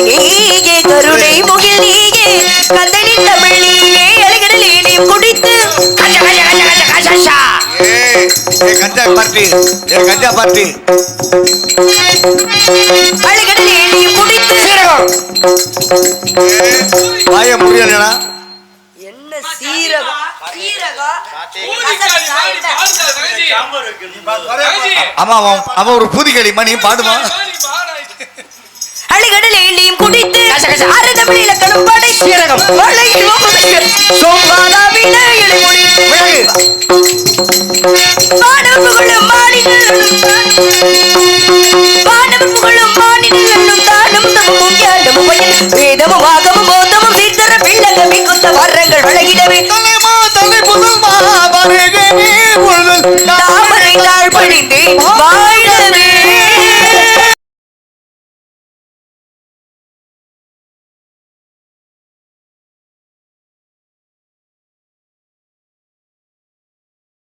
நீயே கருணை முகில் நீயே கந்தனி தமிழ் நீயே அழகடலே நீ குடித்து. கஞ்சா பார்ட்டி ஏ கஞ்சா பார்ட்டி அழகடலே நீ குடித்து. வாய முடியலடா என்ன சீரகம்? அவன் ஒரு புதுக்கடி மணி. அழகடலே நீ குடித்து அறதமிழ் இலக்கணம் படை சீரகம் வளையில் சோம்பாதா வினையிலை முடித்து வானவர் புகழும் மாநிலம் வானவர் புகழும் மாநிலம் தானும் தமும் ஞானமும் பயன் வேதமும் ஆகமும் போதமும் சீர்தர பிள்ளங்க மிகுந்த வரங்கள் வழங்கிடவே. தலைமா தலை நீ பொழுது. தாமரை நாள் பணிந்து வாழவே